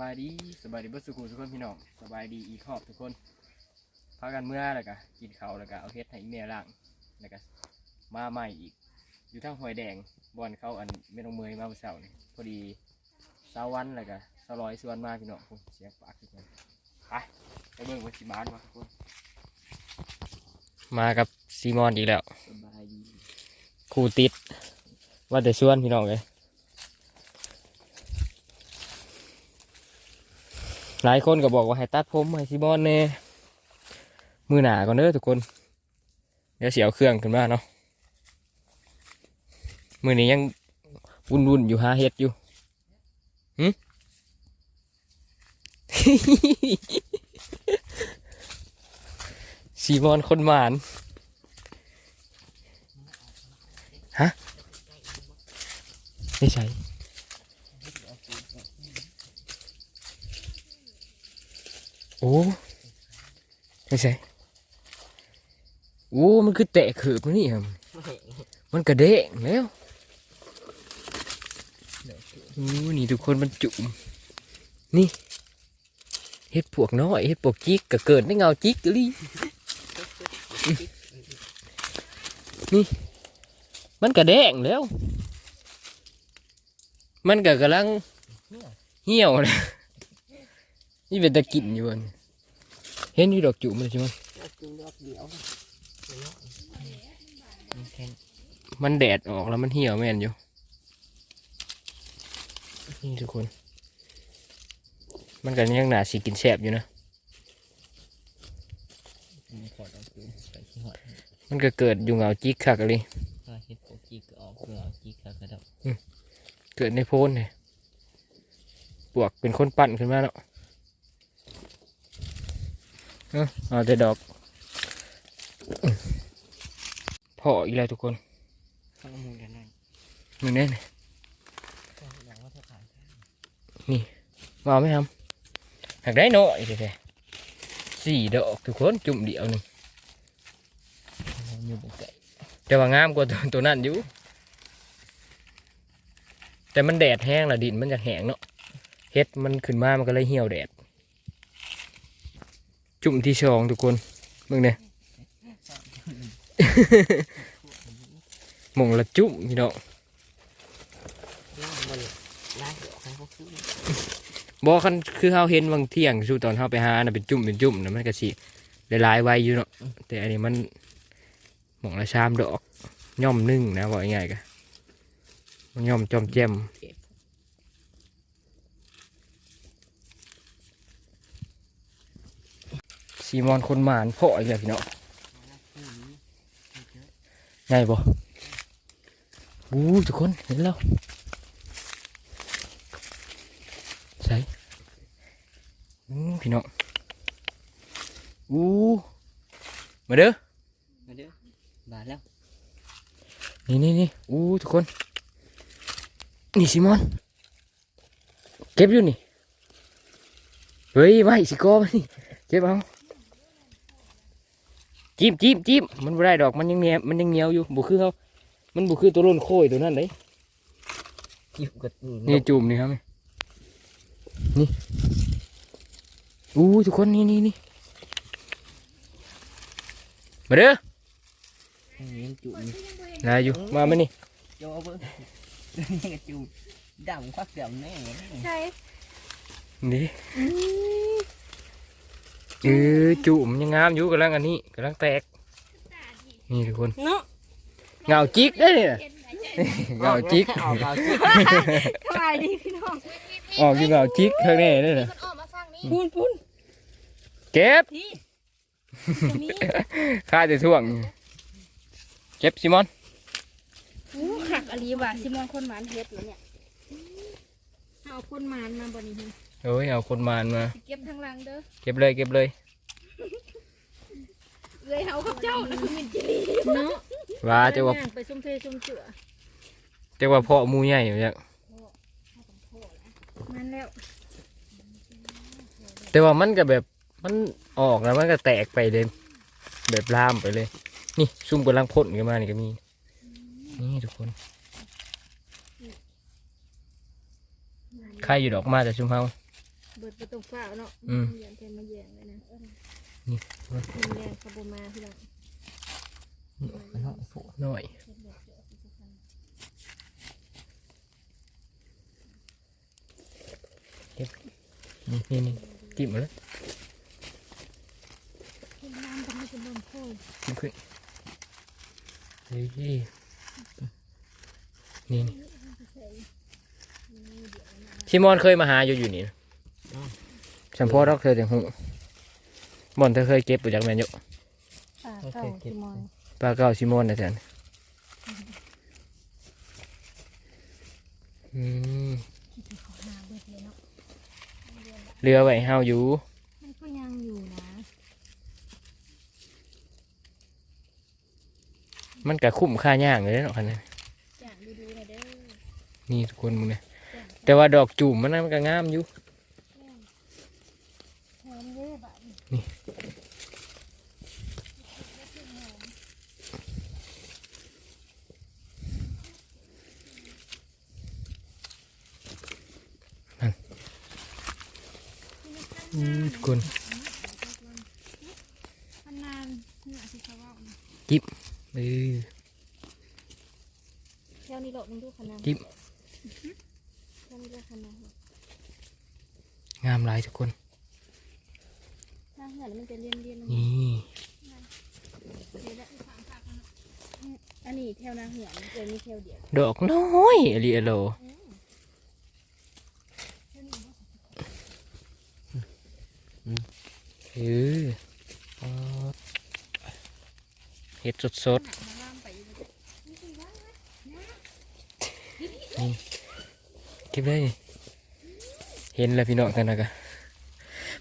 บายดีสบายดีเบิดสุขุทุกคนพี่น้องสบายดีอีครอบทุกคนพากันเมื่อแล้วก็กินข้าวแล้วก็เอาเฮ็ดให้อีเมียล่างแล้วก็มาใหม่อีก อยู่ทางห้วยแดงบอนเขาอันไม่ต้องเมยมาเมื่อเช้านี่พอดีสาววันแล้วก็สาวร้อยสวนมาพี่น้องผมเสียงปากทุกคนไปไปเบิ่งว่าสิมานมาทุกคนมากับซีมอนอีกแล้วสบายดีครูติดว่าแต่ชวนพี่น้องเลย หลายคนก็บอกว่าให้ตัดผมให้ซีบอนเน่มือหนาก่อนเด้อทุกคน เดี๋ยวเสียวเครื่องขึ้นมาเนาะมือนี้ยังวุ่นวุ่นๆอยู่หาเฮ็ดอยู่หึซีมอนคนหมานฮะไม่ใช่ อ้ไม่ใช่โอ้มันคือแตะขืบมันนี่ครับมันกระเด้งแล้วโอ้นี่ทุกคนมันจุ่มนี่เฮ็ดปวกน้อยเฮ็ดปวกจิกก็เกิดในเงาจิกกะลี่นี่ มันกระเด้งแล้ว มันก็กำลังเหี่ยวนะนี่เป็นตะกินอยู่อัน เห็นอยู่ดอกจุ่มเลยใช่ไหมก็กินรอบเดียวมันแค่มันแดดออกแล้วมันเหี่ยวแม่นอยู่ นี่ทุกคน มันก็ยังหนาสีกินแสบอยู่นะ มันขอดเอาคืนไปที่หอดมันก็เกิดอยู่เหงาจิกคักเลยก็เฮ็ดโปกจีก็ออกเพื่อเอาจีก็กระดับเกิดในโพนเนี่ยปวกเป็นคนปั่นขึ้นมาแล้ว เอาเอาแต่ดอกพออีกแล้วทุกคนข้างมูลกันนั่นมึงแน่นก็อย่างว่าถ้าขายมาเอาไหมครับหักได้หน่อยเด้สี่ดอกทุกคนจุ่มเดียวหนึงอยู่บนไก่แต่ว่างามกว่าตัวตัวนั้นอยู่แต่มันแดดแห้งละดินมันจะแห้งเนาะเฮ็ดมันขึ้นมามันก็เลยเหี่ยวแดด จุ่มที่สองทุกคนมึงเนี่ยหมองละจุ่มพี่น้องมันไล่ออกให้พวกซื้อบอกคันคือเฮาเห็นบางเที่ยงสู้ตอนเฮาไปหาน่ะเป็นจุ่มเป็นจุ่มนะมันก็สิได้หลายไว้อยู่เนาะแต่อันนี้มันหมองละชามดอกย่อมนึ่งนะบอกง่ายๆก็มันย่อมจอมแจ่ม ซีมอนคนหมานพ่ออีกแล้วพี่เนาะใหญ่บ่อู้ทุกคนเห็นแล้วใส่อู้พี่เนาะอู้มาเด้อมาเด้อบาทแล้วนี่นี่นี่อู้ทุกคน นี่ซิมอน เก็บอยู่นี่ เฮ้ยไม่สิโก้มานี่ เก็บเอา จิ้มจิ้มจิ้มมันบ่ได้ดอกมันยังเหนียวมันยังเหนียวอยู่บุคือเขามันบุคือตัวร่นโค้ยตัวนั้นเลยอยู่กับนี่จุ่มนี่ครับนี่อู้ทุกคนนี่นี่นี่มาเด้อยังจุ่มได้อยู่มาไหมนี่โจ้เบิ้งนี่ก็จุ่มดำควักดำแน่ใช่นี่ เออจุ่มยังงามอยู่กำลังอันนี้กำลังแตก นี่ทุกคนเนาะเงาจิกได้อเนี่ย เงาจิกออกเอาจิกสบายดีพี่น้องออกอยู่เงาจิกข้างในนี่นะมันออกมาฟังนี้พูนพูนเก็บพี่ตัวนี้ข้าจะท่วง เก็บซิมอนอู้ขักอลีว่ะซิมอนคนหมานเฮ็ดเหรอเนี่ยเอาคนหมานมาบ่นี้ฮะ โอ้ยเอาคนมานมาสิเก็บทางหลังเด้อเก็บเลยเก็บเลยเลยเอากับเจ้านะคือมินจิรีเนาะว่าจะว่าไปชมเพชมเสือจะว่าพ่อหมูใหญ่อยู่เนี่ยนั่นแล้ว แต่ว่ามันก็แบบมันออกแล้วมันก็แตกไปเลยแบบลามไปเลย นี่ซุ่มกำลังพ่นกันมานี่ก็มี นี่ทุกคนใครอยู่ดอกมาแต่ซุ่มเฮา บิดประตูฝ้าเนาะอืม เหยียนเทนมาเหยียนเลยนะเออนี่มันแรงขบมาพี่น้องมันเนาะโผล่หน่อยเก็บนี่นี่นี่จิ้มมาแล้วขึ้นน้ำทำให้เป็นลมโพยจิ้มขึ้นเฮ้ยนี่นี่ชิมอนเคยมาหาอยู่อยู่นี่นะ ฉันพ่อรักเธอแต่หูบอนเธอเคยเก็บปุจากแมนอยู่ป่าเก่าที่มอนปลาเก้าชิมอนนะจ๊ะอืมที่ที่เขาหาเบิดเลยเนาะเรือไว้ให้เฮาอยู่มันก็ยังอยู่นะ มันก็คุ้มค่าย่างเลยเนาะคันนี้จ้างดูๆหน่อยเด้อนี่ทุกคนมึงเนี่ยจ้างแต่ว่าดอกจุ่มมันน่ะมันก็งามอยู่ แถมเด้อบัดนี้นี่อืมทุกคนมันนานเหนื่อยสิเขาว่าเออแถวนี้โลดมึงดูขนาดจิ๊บแถวนี้โลดขนาดงามหลายทุกคนถ้าเหือน มันจะเรียนเรียนนี่ อันนี้แถวนาเหือนเดี๋ยวนี้แถวเดียวดอกน้อยอลีอโลเอออ๋อเห็ดสดๆนี่เก็บได้นี่เห็นแล้วพี่น้องกันนะกะ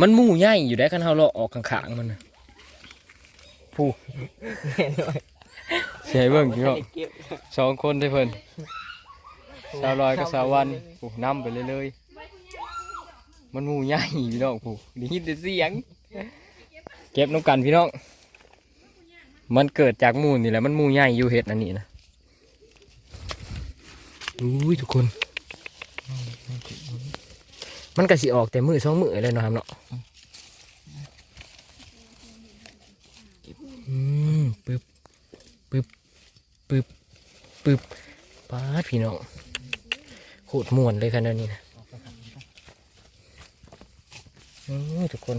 มันหมู่ใหญ่อยู่ได้คันเฮาเลาะออกข้างๆมันน่ะผู้เห็นหน่อยเสียเบิ่งพี่น้องเก็บสองคนได้เพิ่นสาวลอยกับสาววันผู้นำไปเลยเลยๆมันหมู่ใหญ่พี่น้องผู้ได้ยินแต่เสียง เก็บน้ำกันพี่น้อง มันเกิดจากหมู่นี่แหละมันหมู่ใหญ่อยู่เห็ดอันนี้นะอุ้ยทุกคน มันก็สิออกแต่มือสองมือเลยเนาะครับเนาะอืมปึ๊บปึ๊บปึ๊บ ปึ๊บป้าดพี่น้องโคตรม่วนเลยขนาดนี้นะอือทุกคน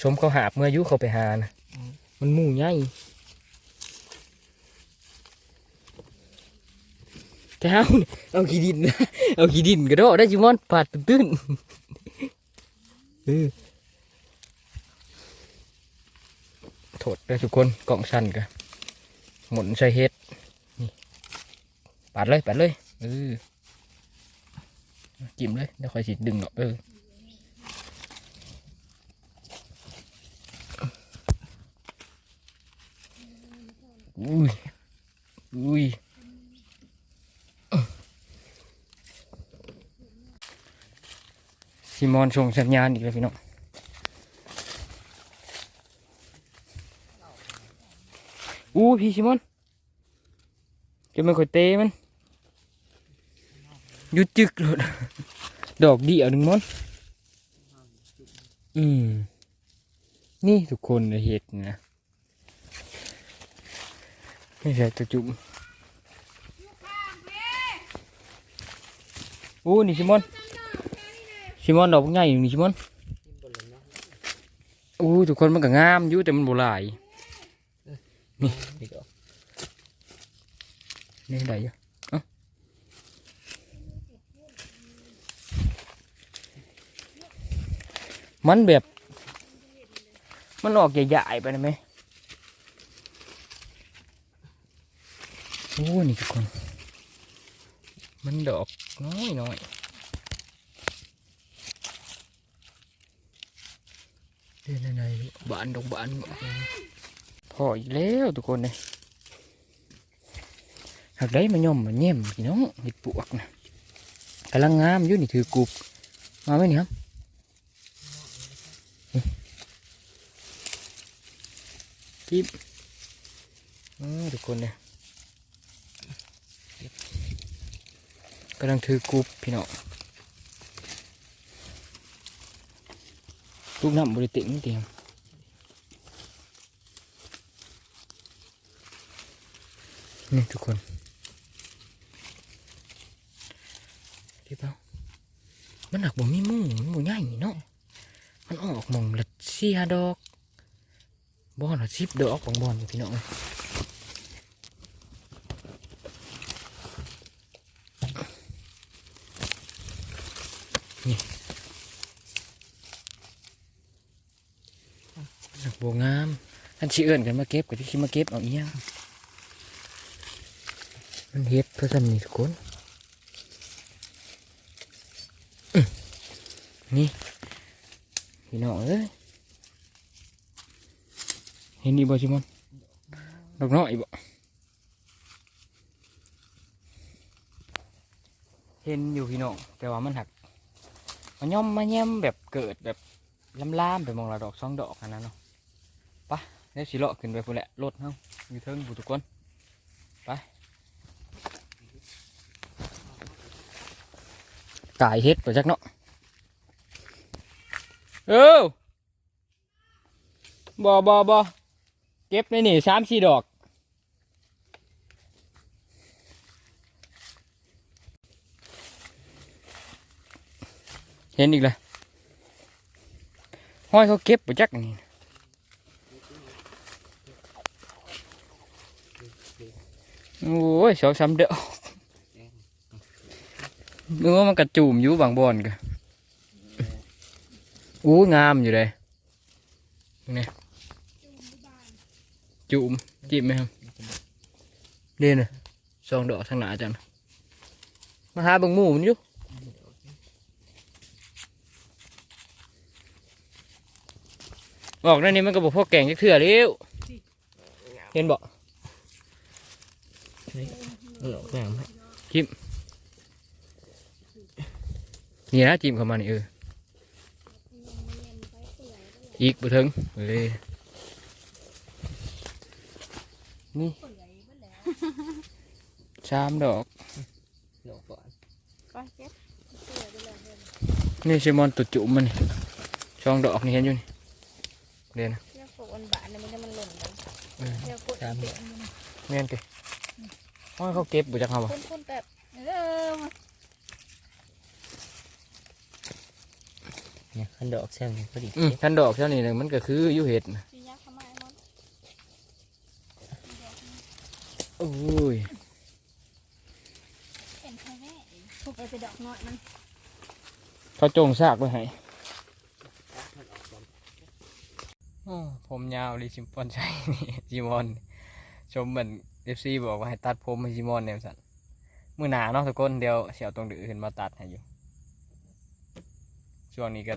ชมเขาหาบเมื่ออยุเขาไปหานะมันมู่ใหญ่แต่เอาเนี่ยเอาขี้ดิน เอาขี้ดินกระโดดได้จิมอนปาดตื้นๆเออโถดเลยทุกคนกล่องสั้นกันหมุนใส่เฮ็ด ปาดเลยปาดเลยเออจิ้มเลยเดี๋ยวคอยสิดึงออกเอออุ้ยอุ้ยซิมอนส่งสัญญาณอีกแล้วพี่น้องอู้พี่ซิมอน จะมันคอยเตะมันยุดจึกเลยดอกดียวหนึ่งมอนอืม นี่ทุกคนเห็ดนะไม่ใช่ตัวจุ่มโอ้นี่ชิมอนชิมอนดอกใหญ่อยู่นี่ชิมอนโอ้ทุกคนมันก็งามอยู่แต่มันโบหลายนี่ นี่ได้อยู่เอ้ามันแบบ มันออกใหญ่ๆไปนะไหมโอ้นี่ทุกคน มันดอกน้อยน้อยเดินในๆบานดอกบานพออีกแล้วทุกคนเลย หากได้มาย่อมมาแย่มพี่น้องเห็ดปวกนะกำลังงามอยู่นี่ถือกรุบมาไหมเนี่ยครับนี่กิ๊บอ๋อทุกคนเนี่ยกำลังถือกรุ๊ปพี่น้องลูกน้ำบริติงเตรียมนี่ทุกคนที่เปล่า มันหนักบ่มีมู่มันบ่ใหญ่เนาะมันออกมองละเสียดอกบอนละสิบดอกบางบอนอยู่พี่น้องเอ้ยหนักบ่งามท่านชิเอิ้นกันมาเก็บกับที่ชิมาเก็บเอาอีหยังมันเฮ็ดเพื่อทำนีทุกคน นี่พี่น้องเอ้ยเห็นดีบ่ชิมอนดอกน้อยบ่เห็นอยู่พี่น้องแต่ว่ามันหักมันย่อมมาแย้มแบบเกิดแบบลามๆไปมองละดอกสองดอกอันนั้นเนาะไปะแล้วสิเลาะขึ้นไปพุ่นแหละรถเฮาอยู่เทิงผู้ทุกคนไปกายเฮ็ดไปจักเนาะ เออบอบอบอเก็บในนี่สามสี่ดอกเห็นอีกเลยห้อยเขาเก็บไปจักนี่โอ้ยสองสามเดียวนึกว่ามันกระจุ่มอยู่บางบอนกัน อู้งามอยู่เลยนี่จุ่มจิ้มไหมครับเด่นเลยสองดอกทางหนาจังมาหาบังหมูมันอยู่ออกนั่นนี่มันก็บอกพวกแกงจักเถื่อเร็วเห็นบอกเออแบ่นี่นะจิ้มเข้ามานี่เออ อีกบ่ถึงเอ้ยนี่สามดอกดอกก่อนก็เก็บเสือไปเลยเดินนี่เชมอนตุดจุ่มมันนี่ช่องดอกนี่เห็นอยู่นี่เด่นนะเที่ยวโกอันบะเนี่ยมันจะมันหล่นไปเออเที่ยวโกอันเด็กแม่นติว่าเขาเก็บบุจักเขาบ่คนๆแบบเออมา เนี่ยขันดอกแซมเนี่ยพอดีอืมท่านดอกเท่านี้เลยมันก็คืออยู่เห็ดน่ะสิยักษ์ทำไมมันโอ้ยเห็นใครแม่ทุบไปไปดอกน้อยมันเขาจงซากไว้ให้อ้อผมยาวลิซิมปอนใช่นี่จิมอน ชมเหมือนเอฟซีบอกว่าให้ตัดผมให้จิมอนเนี่ยสันมือหนาเนาะทุกคนเดี๋ยวเสียวตรงดือขึ้นมาตัดให้อยู่ ช่วงนี้ก็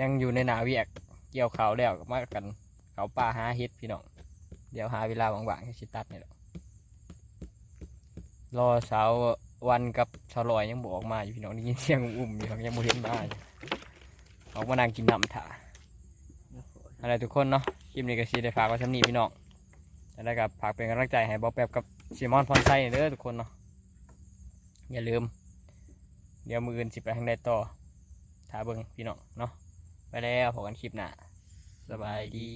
ยังอยู่ในหนาเวียกเกี่ยวเขาแล้วก็มากันเขาป่าหาเฮ็ดพี่น้องเดี๋ยวหาเวลาว่างๆให้ชิตัดนี่แหละรอสาร์วันกับสาร์ลอยยังบออกมาอยู่พี่น้องได้ยินเสียงอุ่มอยู่ยังบ่เห็นมาอยู่อกมานั่งกินน้ำถ่าอะไรทุกคนเนาะคลิปนี้ก็ชีได้ฝากไว้ทำนี้พี่น้องแล้วก็ฝากเป็นกำลังใจให้บอแป๊บกับซีมอนพรไซเด้อทุกคนเนาะอย่าลืม เดี๋ยวมืออื่นสิไปทางใดต่อ ถ้าเบิ่งพี่น้องเนาะไปแล้วพบกันคลิปหน้าสบายดี